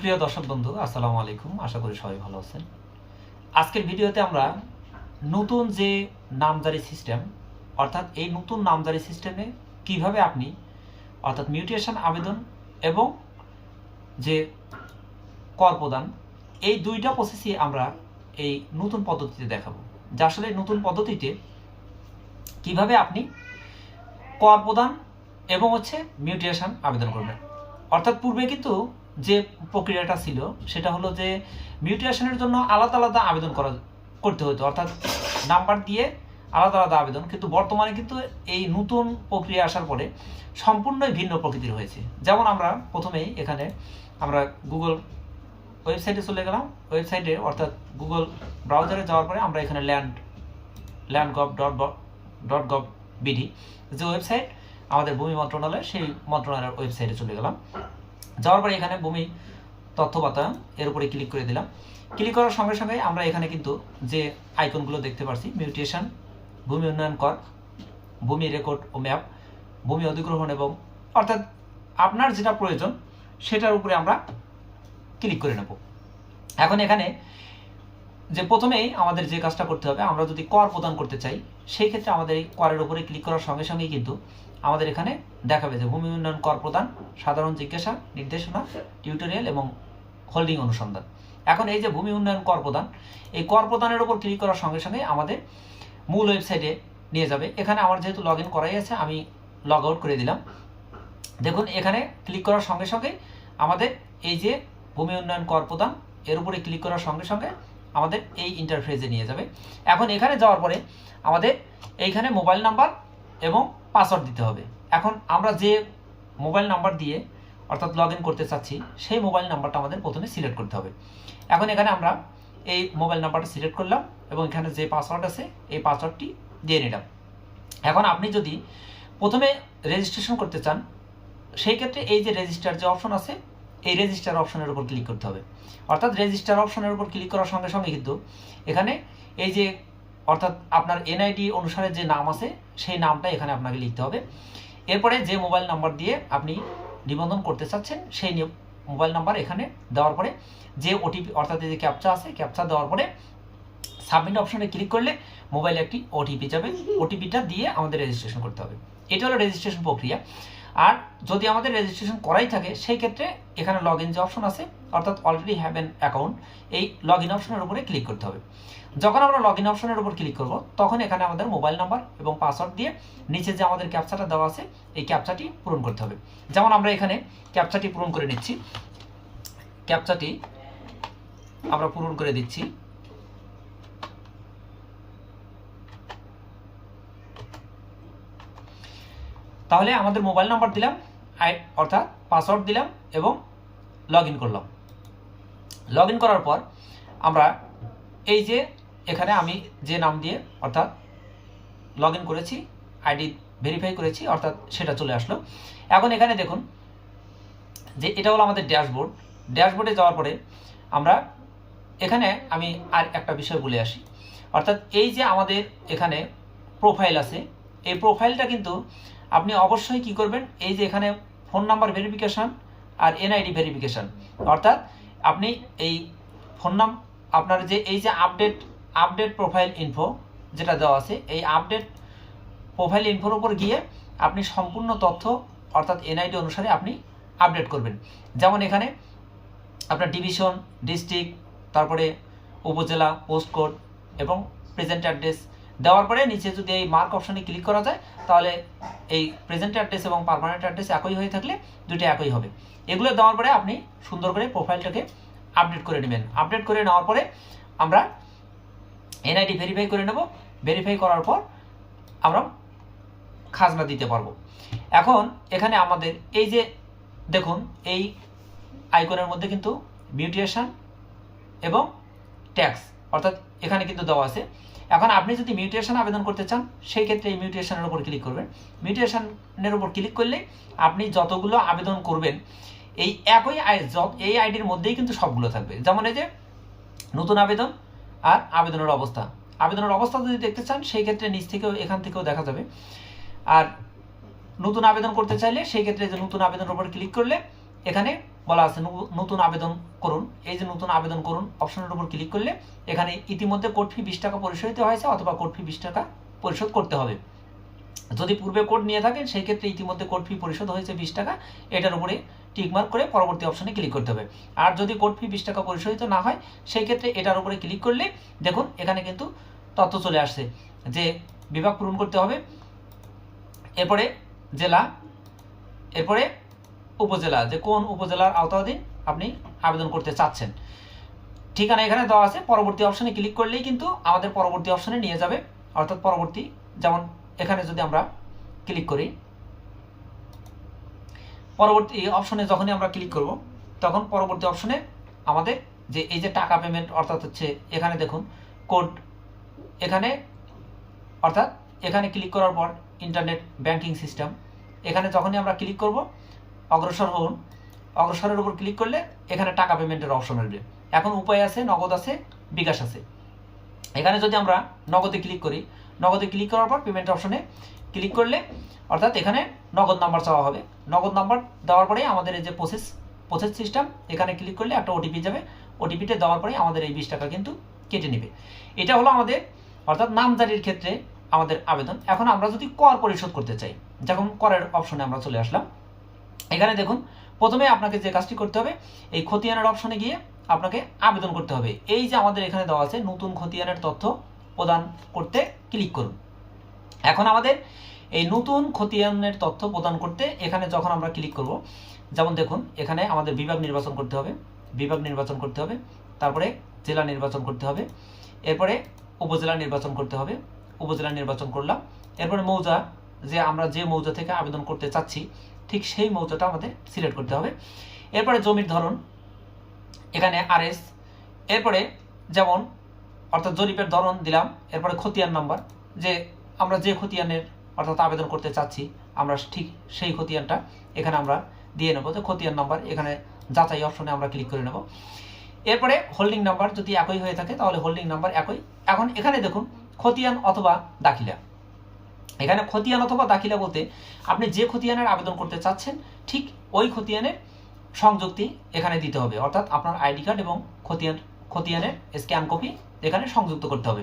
প্রিয় দর্শক বন্ধু, আসসালামু আলাইকুম। আশা করি সবাই ভালো আছেন। আজকের ভিডিওতে আমরা নতুন যে নামজারি সিস্টেম, অর্থাৎ এই নতুন নামজারি সিস্টেমে কীভাবে আপনি, অর্থাৎ মিউটেশন আবেদন এবং যে কর প্রদান, এই দুইটা প্রসেসই আমরা এই নতুন পদ্ধতিতে দেখাবো। যা আসলে নতুন পদ্ধতিতে কীভাবে আপনি কর প্রদান এবং হচ্ছে মিউটেশন আবেদন করবেন। অর্থাৎ পূর্বে কিন্তু যে প্রক্রিয়াটা ছিল, সেটা হলো যে মিউটেশনের জন্য আলাদা আলাদা আবেদন করা, করতে হতো। অর্থাৎ নাম্বার দিয়ে আলাদা আলাদা আবেদন। কিন্তু বর্তমানে কিন্তু এই নতুন প্রক্রিয়া আসার পরে সম্পূর্ণই ভিন্ন প্রকৃতির হয়েছে। যেমন আমরা প্রথমেই এখানে আমরা গুগল ওয়েবসাইটে চলে গেলাম। ওয়েবসাইটে অর্থাৎ গুগল ব্রাউজারে যাওয়ার পরে আমরা এখানে land land gov dot dot gov BD যে ওয়েবসাইট আমাদের ভূমি মন্ত্রণালয় সেই মন্ত্রণালয়ের ওয়েবসাইটে চলে গেলাম। যাওয়ার পরে এখানে ভূমি তথ্য বাতায়ন এর উপরে ক্লিক করে দিলাম। ক্লিক করার সঙ্গে সঙ্গে আমরা এখানে কিন্তু যে আইকনগুলো দেখতে পাচ্ছি মিউটেশন ভূমি উন্নয়ন কর, ভূমি রেকর্ড ও ম্যাপ ভূমি অধিগ্রহণ এবং, অর্থাৎ আপনার যেটা প্রয়োজন সেটার উপরে আমরা ক্লিক করে নেব। এখন এখানে যে প্রথমেই আমাদের যে কাজটা করতে হবে, আমরা যদি কর প্রদান করতে চাই, সেই ক্ষেত্রে আমাদের এই করের উপরে ক্লিক করার সঙ্গে সঙ্গেই কিন্তু আমাদের এখানে দেখাবে যে ভূমি উন্নয়ন কর প্রদান, সাধারণ জিজ্ঞাসা, নির্দেশনা টিউটোরিয়াল এবং হোল্ডিং অনুসন্ধান। এখন এই যে ভূমি উন্নয়ন কর প্রদান, এই কর প্রদানের উপর ক্লিক করার সঙ্গে সঙ্গে আমাদের মূল ওয়েবসাইটে নিয়ে যাবে। এখানে আমার যেহেতু লগ ইন করাই আছে, আমি লগ আউট করে দিলাম। দেখুন, এখানে ক্লিক করার সঙ্গে সঙ্গে আমাদের এই যে ভূমি উন্নয়ন কর প্রদান, এর উপরে ক্লিক করার সঙ্গে সঙ্গে আমাদের এই ইন্টারফেসে নিয়ে যাবে। এখন এখানে যাওয়ার পরে আমাদের এইখানে মোবাইল নাম্বার এবং পাসওয়ার্ড দিতে হবে। এখন আমরা যে মোবাইল নাম্বার দিয়ে অর্থাৎ লগ করতে চাচ্ছি, সেই মোবাইল নাম্বারটা আমাদের প্রথমে সিলেক্ট করতে হবে। এখন এখানে আমরা এই মোবাইল নাম্বারটা সিলেক্ট করলাম এবং এখানে যে পাসওয়ার্ড আছে, এই পাসওয়ার্ডটি দিয়ে নিলাম। এখন আপনি যদি প্রথমে রেজিস্ট্রেশন করতে চান, সেই ক্ষেত্রে এই যে রেজিস্টার যে অপশন আছে, এই রেজিস্টার অপশনের উপর ক্লিক করতে হবে। অর্থাৎ রেজিস্টার অপশনের উপর ক্লিক করার সঙ্গে সঙ্গে কিন্তু এখানে এই যে অর্থাৎ আপনার এনআইডি অনুসারে যে নাম আছে, সেই নামটা এখানে আপনাকে লিখতে হবে। এরপরে যে মোবাইল নাম্বার দিয়ে আপনি নিবন্ধন করতে চাচ্ছেন, সেই মোবাইল নাম্বার এখানে দেওয়ার পরে যে ওটিপি অর্থাৎ যে ক্যাপচা আছে ক্যাপচা দেওয়ার পরে সাবমিট অপশনে ক্লিক করলে মোবাইলে একটি ওটিপি যাবে। ওটিপিটা দিয়ে আমাদের রেজিস্ট্রেশন করতে হবে। এটা হলো রেজিস্ট্রেশন প্রক্রিয়া। আর যদি আমাদের রেজিস্ট্রেশন করাই থাকে, সেই ক্ষেত্রে এখানে লগ ইন যে অপশন আছে অর্থাৎ অলরেডি হ্যাভ অ্যান অ্যাকাউন্ট এই লগ ইন অপশনের উপরে ক্লিক করতে হবে। যখন আমরা লগ ইন অপশনের উপর ক্লিক করব, তখন এখানে আমাদের মোবাইল নাম্বার এবং পাসওয়ার্ড দিয়ে নিচে যে আমাদের ক্যাপচাটা দেওয়া আছে, এই ক্যাপচাটি পূরণ করতে হবে। যেমন আমরা এখানে ক্যাপচাটি পূরণ করে নিচ্ছি। ক্যাপচাটি আমরা পূরণ করে দিচ্ছি। তাহলে আমাদের মোবাইল নাম্বার দিলাম অর্থাৎ পাসওয়ার্ড দিলাম এবং লগ করলাম। লগ ইন করার পর আমরা এই যে এখানে আমি যে নাম দিয়ে অর্থাৎ লগ করেছি আইডি ভেরিফাই করেছি, অর্থাৎ সেটা চলে আসলো। এখন এখানে দেখুন যে এটা হলো আমাদের ড্যাশবোর্ড ড্যাশবোর্ডে যাওয়ার পরে আমরা এখানে আমি আর একটা বিষয় বলে আসি। অর্থাৎ এই যে আমাদের এখানে প্রোফাইল আছে, এই প্রোফাইলটা কিন্তু আপনি অবশ্যই কি করবেন? এই যে এখানে ফোন নাম্বার ভেরিফিকেশন আর এনআইডি ভেরিফিকেশন অর্থাৎ আপনি এই ফোন নাম, আপনার যে, এই যে আপডেট আপডেট প্রোফাইল ইনফো যেটা দেওয়া আছে, এই আপডেট প্রোফাইল ইনফোর উপর গিয়ে আপনি সম্পূর্ণ তথ্য, অর্থাৎ এনআইডি অনুসারে আপনি আপডেট করবেন। যেমন এখানে আপনার ডিভিশন ডিস্ট্রিক্ট তারপরে উপজেলা পোস্ট কোড এবং প্রেজেন্ট অ্যাড্রেস দেওয়ার পরে নিচে যদি এই মার্ক অপশনে ক্লিক করা যায়, তাহলে এই প্রেজেন্ট অ্যাড্রেস এবং পারমানেন্ট অ্যাড্রেস একই হয়ে থাকলে দুটো একই হবে। এগুলো দেওয়ার পরে আপনি সুন্দর করে প্রোফাইলটাকে আপডেট করে নেবেন। আপডেট করে নেওয়ার পরে আমরা এনআইডি ভেরিফাই করে নেব। ভেরিফাই করার পর আমরা খাজনা দিতে পারব। এখন এখানে আমাদের এই যে দেখুন, এই আইকনের মধ্যে কিন্তু মিউটেশন এবং ট্যাক্স অর্থাৎ এখানে কিন্তু দেওয়া আছে। এখন আপনি যদি মিউটেশন আবেদন করতে চান, সেই ক্ষেত্রে এই মিউটেশনের উপর ক্লিক করবেন। মিউটেশনের উপর ক্লিক করলে আপনি যতগুলো আবেদন করবেন, এই একই এই আইডির মধ্যেই কিন্তু সবগুলো থাকবে। যেমন এই যে নতুন আবেদন আর আবেদনের অবস্থা। আবেদনের অবস্থা যদি দেখতে চান, সেই ক্ষেত্রে নিচ থেকেও এখান থেকেও দেখা যাবে। আর নতুন আবেদন করতে চাইলে সেই ক্ষেত্রে যে নতুন আবেদনের উপর ক্লিক করলে এখানে বলা আছে নতুন আবেদন করুন। এই যে নতুন আবেদন করুন, অপশনের উপর ক্লিক করলে এখানে ইতিমধ্যে কোড ফি বিশ টাকা পরিশোধিত হয়েছে অথবা কোড ফি বিশ টাকা পরিশোধ করতে হবে। যদি পূর্বে কোড নিয়ে থাকেন, সেই ক্ষেত্রে ইতিমধ্যে কোড ফি পরিশোধ হয়েছে বিশ টাকা। এটার উপরে টিকমার্ক করে পরবর্তী অপশনে ক্লিক করতে হবে। আর যদি কোড ফি বিশ টাকা পরিশোধিত না হয়, সেই ক্ষেত্রে এটার উপরে ক্লিক করলে দেখুন, এখানে কিন্তু তথ্য চলে আসছে যে বিভাগ পূরণ করতে হবে। এরপরে জেলা, এরপরে উপজেলা, যে কোন উপজেলার আওতাধীন আপনি আবেদন করতে চাচ্ছেন। ঠিকানা এখানে দেওয়া আছে, পরবর্তী অপশানে ক্লিক করলেই কিন্তু আমাদের পরবর্তী অপশনে নিয়ে যাবে। অর্থাৎ পরবর্তী যেমন এখানে যদি আমরা ক্লিক করি, পরবর্তী অপশনে যখনই আমরা ক্লিক করব, তখন পরবর্তী অপশনে আমাদের যে এই যে টাকা পেমেন্ট অর্থাৎ হচ্ছে এখানে দেখুন কোড এখানে, অর্থাৎ এখানে ক্লিক করার পর ইন্টারনেট ব্যাংকিং সিস্টেম এখানে যখনই আমরা ক্লিক করব অগ্রসর হন। অগ্রসরের উপর ক্লিক করলে এখানে টাকা পেমেন্টের অপশন আসবে। এখন উপায় আছে, নগদ আছে, বিকাশ আছে। এখানে যদি আমরা নগদে ক্লিক করি, নগদে ক্লিক করার পর পেমেন্ট অপশনে ক্লিক করলে অর্থাৎ এখানে নগদ নাম্বার চাওয়া হবে। নগদ নাম্বার দেওয়ার পরেই আমাদের এই যে প্রসেস প্রসেস সিস্টেম এখানে ক্লিক করলে একটা ওটিপি যাবে। ওটিপিটা দেওয়ার পরেই আমাদের এই বিশ টাকা কিন্তু কেটে নেবে। এটা হলো আমাদের, অর্থাৎ নামজারির ক্ষেত্রে আমাদের আবেদন। এখন আমরা যদি কর পরিশোধ করতে চাই যখন করের অপশনে আমরা চলে আসলাম। এখানে দেখুন, প্রথমে আপনাকে যে কাজটি করতে হবে, এই খতিয়ানের অপশনে গিয়ে আপনাকে আবেদন করতে হবে। এই যে আমাদের এখানে দেওয়া আছে, নতুন খতিয়ানের তথ্য প্রদান করতে ক্লিক করুন। এখন আমাদের এই নতুন খতিয়ানের তথ্য প্রদান করতে এখানে যখন আমরা ক্লিক করব, যেমন দেখুন, এখানে আমাদের বিভাগ নির্বাচন করতে হবে, বিভাগ নির্বাচন করতে হবে, তারপরে জেলা নির্বাচন করতে হবে, এরপরে উপজেলা নির্বাচন করতে হবে, উপজেলা নির্বাচন করলাম, এরপরে মৌজা, যে আমরা যে মৌজা থেকে আবেদন করতে চাচ্ছি ঠিক সেই মৌজাটা আমাদের সিলেক্ট করতে হবে। এরপরে জমির ধরন, এখানে আরএস এরপরে যেমন, অর্থাৎ জরিপের ধরন দিলাম, এরপরে খতিয়ান নাম্বার, যে আমরা যে খতিয়ানের অর্থাৎ আবেদন করতে চাচ্ছি, আমরা ঠিক সেই খতিয়ানটা এখানে আমরা দিয়ে নেব। যে খতিয়ান নাম্বার এখানে যাচাই অপশনে আমরা ক্লিক করে নেব। এরপরে হোল্ডিং নাম্বার যদি একই হয়ে থাকে, তাহলে হোল্ডিং নাম্বার একই। এখন এখানে দেখুন, খতিয়ান অথবা দাখিলা। এখানে খতিয়ান অথবা দাখিলা বলতে আপনি যে খতিয়ানের আবেদন করতে চাচ্ছেন, ঠিক ওই খতিয়ানের সংযুক্তি এখানে দিতে হবে। অর্থাৎ আপনার আইডি কার্ড এবং খতিয়ান, খতিয়ানের স্ক্যান কপি এখানে সংযুক্ত করতে হবে।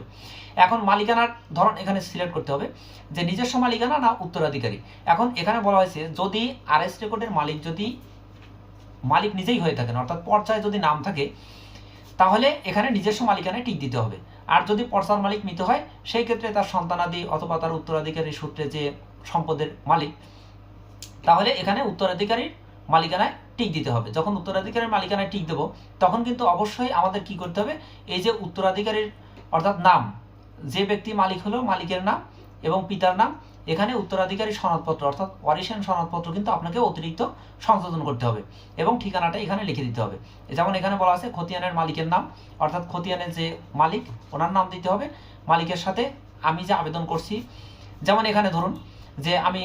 এখন মালিকানার ধরন এখানে সিলেক্ট করতে হবে যে নিজস্ব মালিকানা না উত্তরাধিকারী। এখন এখানে বলা হয়েছে, যদি আর আরএস রেকর্ডের মালিক যদি, মালিক নিজেই হয়ে থাকেন, অর্থাৎ পর্যায়ে যদি নাম থাকে, তাহলে এখানে নিজস্ব মালিকানায় টিক দিতে হবে। আর যদি পর্সার মালিক মৃত হয়, সেই ক্ষেত্রে তার সন্তানাদি অথবা তার উত্তরাধিকারী সূত্রে যে সম্পদের মালিক, তাহলে এখানে উত্তরাধিকারীর মালিকানায় টিক দিতে হবে। যখন উত্তরাধিকারীর মালিকানায় টিক দেবো, তখন কিন্তু অবশ্যই আমাদের কি করতে হবে? এই যে উত্তরাধিকারীর অর্থাৎ নাম, যে ব্যক্তি মালিক হলো মালিকের নাম এবং পিতার নাম এখানে উত্তরাধিকারী সনদপত্র, অর্থাৎ ওয়ারিশান সনদপত্র কিন্তু আপনাকে অতিরিক্ত সংশোধন করতে হবে এবং ঠিকানাটা এখানে লিখে দিতে হবে। যেমন এখানে বলা আছে খতিয়ানের মালিকের নাম, অর্থাৎ খতিয়ানের যে মালিক, ওনার নাম দিতে হবে। মালিকের সাথে আমি যে আবেদন করছি, যেমন এখানে ধরুন যে আমি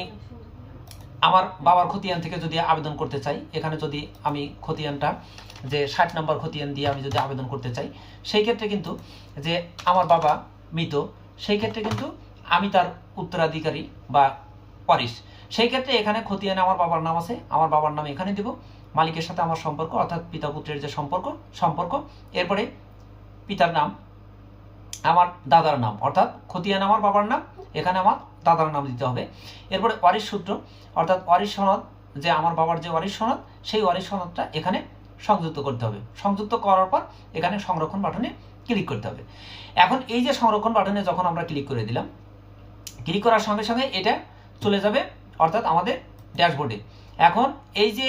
আমার বাবার খতিয়ান থেকে যদি আবেদন করতে চাই, এখানে যদি আমি খতিয়ানটা যে ষাট নম্বর খতিয়ান দিয়ে আমি যদি আবেদন করতে চাই, সেই ক্ষেত্রে কিন্তু যে আমার বাবা মৃত, সেই ক্ষেত্রে কিন্তু আমি তার উত্তরাধিকারী বা ওয়ারিশ। সেই ক্ষেত্রে এখানে খতিয়ানে আমার বাবার নাম আছে, আমার বাবার নাম এখানে দিব। মালিকের সাথে আমার সম্পর্ক, অর্থাৎ পিতা পুত্রের যে সম্পর্ক সম্পর্ক। এরপরে পিতার নাম, আমার দাদার নাম, অর্থাৎ খতিয়ান আমার বাবার নাম, এখানে আমার দাদার নাম দিতে হবে। এরপরে ওয়ারিশ সূত্র, অর্থাৎ ওয়ারিশ সনদ, যে আমার বাবার যে ওয়ারিশ সনদ, সেই ওয়ারিশ সনদটা এখানে সংযুক্ত করতে হবে। সংযুক্ত করার পর এখানে সংরক্ষণ বাটনে ক্লিক করতে হবে। এখন এই যে সংরক্ষণ বাটনে যখন আমরা ক্লিক করে দিলাম ক্লিক করার সঙ্গে সঙ্গে এটা চলে যাবে, অর্থাৎ আমাদের ড্যাশবোর্ডে এখন এই যে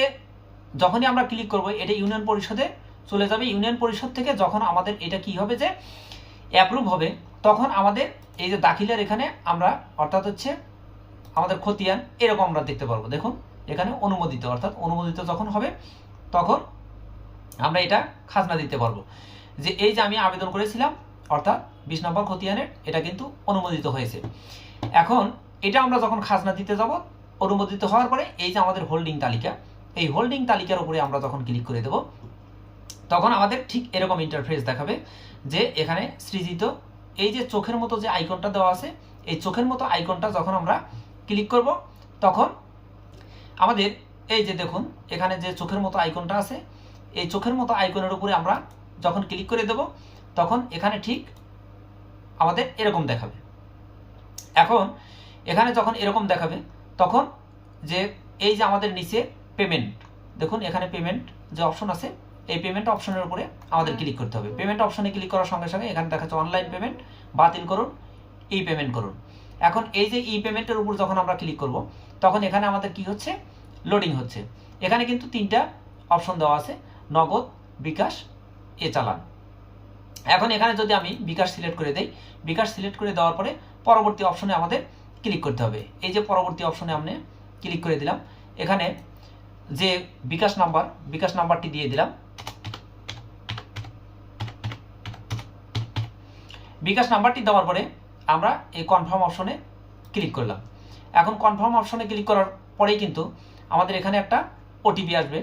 যখনই আমরা ক্লিক করব, এটা ইউনিয়ন পরিষদে চলে যাবে। ইউনিয়ন পরিষদ থেকে যখন আমাদের এটা কি হবে যে অ্যাপ্রুভ হবে, তখন আমাদের এই যে দাখিলের এখানে আমরা, অর্থাৎ হচ্ছে আমাদের খতিয়ান, এরকম আমরা দেখতে পারব। দেখুন, এখানে অনুমোদিত, অর্থাৎ অনুমোদিত যখন হবে, তখন আমরা এটা খাজনা দিতে পারব। যে এই যে আমি আবেদন করেছিলাম, অর্থাৎ বিশ নম্বর খতিয়ানের, এটা কিন্তু অনুমোদিত হয়েছে। এখন, এটা আমরা যখন খাজনা দিতে যাব, অনুমোদিত হওয়ার পরে এই যে আমাদের হোল্ডিং তালিকা, এই হোল্ডিং তালিকার উপরে আমরা যখন ক্লিক করে দেব, তখন আমাদের ঠিক এরকম ইন্টারফেস দেখাবে যে এখানে সৃজিত এই যে চোখের মতো যে আইকনটা দেওয়া আছে, এই চোখের মতো আইকনটা যখন আমরা ক্লিক করব, তখন আমাদের এই যে দেখুন, এখানে যে চোখের মতো আইকনটা আছে, এই চোখের মতো আইকনের উপরে আমরা যখন ক্লিক করে দেব, তখন এখানে ঠিক আমাদের এরকম দেখাবে। এখন এখানে যখন এরকম দেখাবে, তখন যে এই যে আমাদের নিচে পেমেন্ট দেখুন এখানে পেমেন্ট যে অপশন আছে, এই পেমেন্ট অপশনের উপরে আমাদের ক্লিক করতে হবে। পেমেন্ট অপশনে ক্লিক করার সঙ্গে সঙ্গে এখানে দেখাচ্ছে অনলাইন পেমেন্ট বাতিল করুন ই পেমেন্ট করুন। এখন এই যে ই পেমেন্টের উপর যখন আমরা ক্লিক করব, তখন এখানে আমাদের কি হচ্ছে? লোডিং হচ্ছে। এখানে কিন্তু তিনটা অপশন দেওয়া আছে, নগদ, বিকাশ, এ চালান। এখন এখানে যদি আমি বিকাশ সিলেক্ট করে দেই বিকাশ সিলেক্ট করে দেওয়ার পরে পরবর্তী অপশনে আমাদের ক্লিক করতে হবে। এই যে পরবর্তী অপশনে আমি ক্লিক করে দিলাম। এখানে যে বিকাশ নাম্বার বিকাশ নাম্বারটি দিয়ে দিলাম। বিকাশ নাম্বারটি দেওয়ার পরে আমরা এই কনফার্ম অপশনে ক্লিক করলাম। এখন কনফার্ম অপশনে ক্লিক করার পরেই কিন্তু আমাদের এখানে একটা ওটিপি আসবে।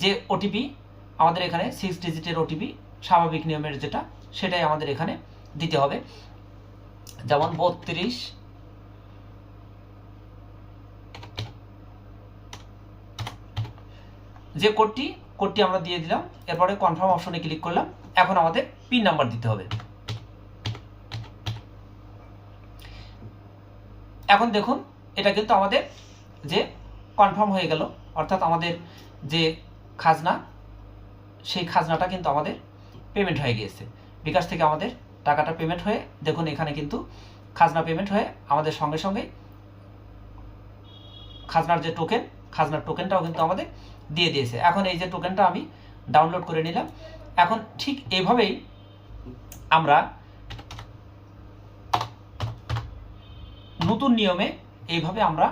যে ওটিপি আমাদের এখানে সিক্স ডিজিটের ওটিপি স্বাভাবিক নিয়মের যেটা, সেটাই আমাদের এখানে দিতে হবে। যেমন বত্রিশ। যে কোডটি কোডটি আমরা দিয়ে দিলাম, এরপরে কনফার্ম অপশনে ক্লিক করলাম, এখন আমাদের পিন নাম্বার দিতে হবে। এখন দেখুন, এটা কিন্তু আমাদের যে কনফার্ম হয়ে গেল, অর্থাৎ আমাদের যে খাজনা, সেই খাজনাটা কিন্তু আমাদের পেমেন্ট হয়ে গিয়েছে। বিকাশ থেকে আমাদের টাকাটা পেমেন্ট হয়ে, দেখুন এখানে কিন্তু খাজনা পেমেন্ট হয়ে আমাদের সঙ্গে সঙ্গে খাজনার যে টোকেন খাজনার টোকেনটাও কিন্তু আমাদের দিয়ে দিয়েছে। এখন এই যে টোকেনটা আমি ডাউনলোড করে নিলাম। এখন ঠিক এইভাবেই আমরা নতুন নিয়মে এইভাবে আমরা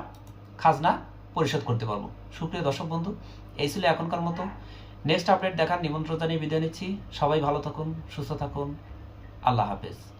খাজনা পরিশোধ করতে পারব। সুপ্রিয় দর্শক বন্ধু, এই ছিল এখনকার মতো। নেক্সট আপডেট দেখার নিমন্ত্রণ জানিয়ে বিদায় নিচ্ছি। সবাই ভালো থাকুন, সুস্থ থাকুন। আল্লাহ হাফেজ।